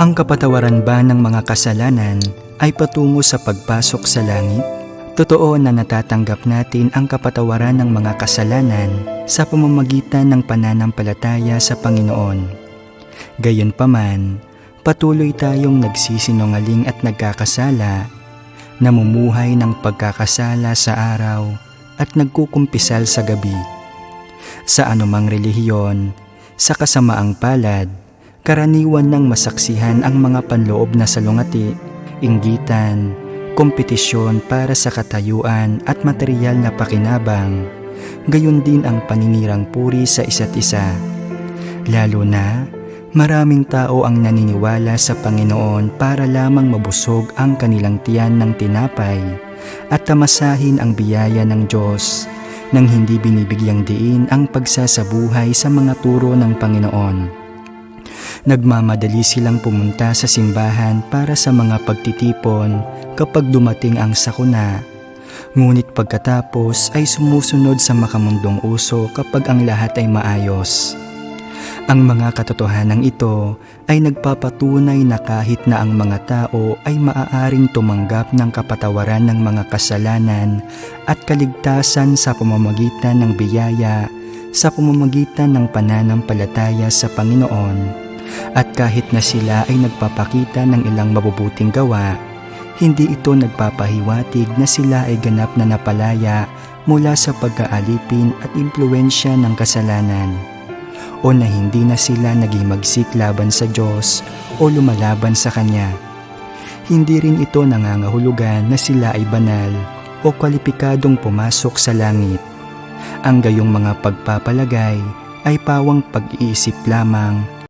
Ang kapatawaran ba ng mga kasalanan ay patungo sa pagpasok sa langit? Totoo na natatanggap natin ang kapatawaran ng mga kasalanan sa pamamagitan ng pananampalataya sa Panginoon. Gayunpaman, patuloy tayong nagsisinungaling at nagkakasala, namumuhay ng pagkakasala sa araw at nagkukumpisal sa gabi. Sa anumang relihiyon, sa kasamaang palad, karaniwan ng masaksihan ang mga panloob na salungati, inggitan, kompetisyon para sa katayuan at material na pakinabang, gayon din ang paninirang puri sa isa't isa. Lalo na, maraming tao ang naniniwala sa Panginoon para lamang mabusog ang kanilang tiyan ng tinapay at tamasahin ang biyaya ng Diyos nang hindi binibigyang diin ang pagsasabuhay sa mga turo ng Panginoon. Nagmamadali silang pumunta sa simbahan para sa mga pagtitipon kapag dumating ang sakuna. Ngunit pagkatapos ay sumusunod sa makamundong uso kapag ang lahat ay maayos. Ang mga katotohanan ito ay nagpapatunay na kahit na ang mga tao ay maaaring tumanggap ng kapatawaran ng mga kasalanan at kaligtasan sa pamamagitan ng biyaya sa pamamagitan ng pananampalataya sa Panginoon at kahit na sila ay nagpapakita ng ilang mabubuting gawa, hindi ito nagpapahiwatig na sila ay ganap na napalaya mula sa pagkaalipin at impluensya ng kasalanan o na hindi na sila nagimagsik laban sa Diyos o lumalaban sa Kanya. Hindi rin ito nangangahulugan na sila ay banal o kwalipikadong pumasok sa langit. Ang gayong mga pagpapalagay ay pawang pag-iisip lamang